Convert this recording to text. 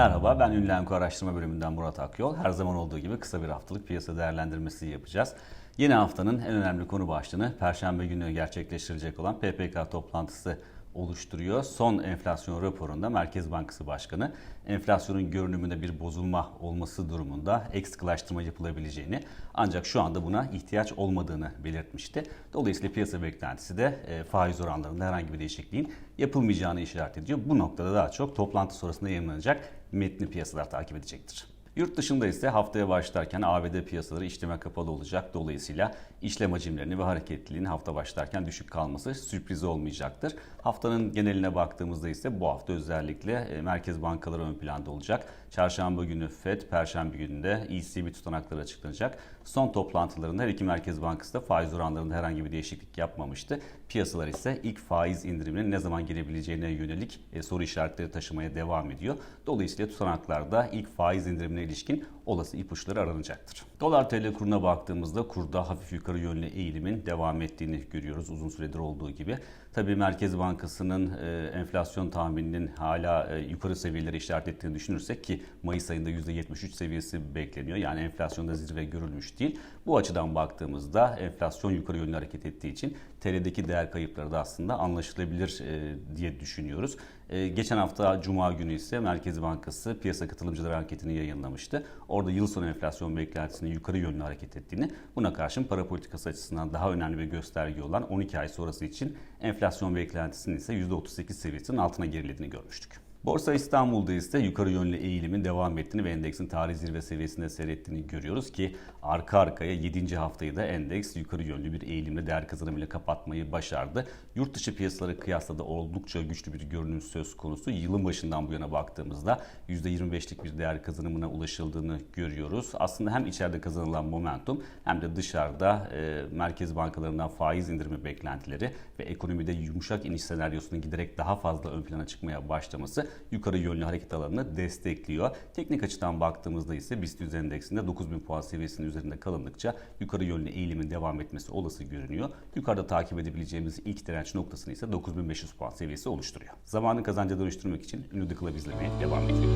Merhaba, ben Ünlü Emko Araştırma Bölümünden Murat Akyol. Her zaman olduğu gibi kısa bir haftalık piyasa değerlendirmesi yapacağız. Yeni haftanın en önemli konu başlığını Perşembe günü gerçekleştirilecek olan PPK toplantısı oluşturuyor. Son enflasyon raporunda Merkez Bankası Başkanı enflasyonun görünümünde bir bozulma olması durumunda ek sıkılaştırma yapılabileceğini ancak şu anda buna ihtiyaç olmadığını belirtmişti. Dolayısıyla piyasa beklentisi de e, faiz oranlarında herhangi bir değişikliğin yapılmayacağını işaret ediyor. Bu noktada daha çok toplantı sonrasında yayınlanacak metni piyasalar takip edecektir. Yurt dışında ise haftaya başlarken ABD piyasaları işleme kapalı olacak. Dolayısıyla işlem hacimlerini ve hareketliliğin hafta başlarken düşük kalması sürpriz olmayacaktır. Haftanın geneline baktığımızda ise bu hafta özellikle e, merkez bankaları ön planda olacak. Çarşamba günü FED, Perşembe günü de ECB tutanakları açıklanacak. Son toplantılarında her iki merkez bankası da faiz oranlarında herhangi bir değişiklik yapmamıştı. Piyasalar ise ilk faiz indiriminin ne zaman gelebileceğine yönelik e, soru işaretleri taşımaya devam ediyor. Dolayısıyla tutanaklarda ilk faiz indirimine ilişkin olası ipuçları aranacaktır. Dolar TL kuruna baktığımızda kurda hafif yukarı yönlü eğilimin devam ettiğini görüyoruz uzun süredir olduğu gibi. Tabii Merkez Bankası'nın e, enflasyon tahmininin hala e, yukarı seviyelere işaret ettiğini düşünürsek ki Mayıs ayında %73 seviyesi bekleniyor. Yani enflasyonda zirve görülmüş değil. Bu açıdan baktığımızda enflasyon yukarı yönlü hareket ettiği için TL'deki değer kayıpları da aslında anlaşılabilir e, diye düşünüyoruz. E, geçen hafta Cuma günü ise Merkez Bankası piyasa katılımcıları anketini yayınlamıştı. Orada yıl sonu enflasyon beklentisinin yukarı yönlü hareket ettiğini, buna karşın para politikası açısından daha önemli bir gösterge olan 12 ay sonrası için enflasyon beklentisinin ise %38 seviyesinin altına gerilediğini görmüştük. Borsa İstanbul'da ise yukarı yönlü eğilimin devam ettiğini ve endeksin tarih zirve seviyesinde seyrettiğini görüyoruz ki arka arkaya 7. haftayı da endeks yukarı yönlü bir eğilimle değer kazanımıyla kapatmayı başardı. Yurt dışı piyasaları kıyasla da oldukça güçlü bir görünüm söz konusu. Yılın başından bu yana baktığımızda %25'lik bir değer kazanımına ulaşıldığını görüyoruz. Aslında hem içeride kazanılan momentum hem de dışarıda e, merkez bankalarından faiz indirimi beklentileri ve ekonomide yumuşak iniş senaryosunun giderek daha fazla ön plana çıkmaya başlaması yukarı yönlü hareket alanını destekliyor. Teknik açıdan baktığımızda ise BIST 100 endeksinde 9000 puan seviyesinin üzerinde kalındıkça yukarı yönlü eğilimin devam etmesi olası görünüyor. Yukarıda takip edebileceğimiz ilk direnç noktasını ise 9500 puan seviyesi oluşturuyor. Zamanı kazanca dönüştürmek için Ünlü The Club izlemeye devam edin.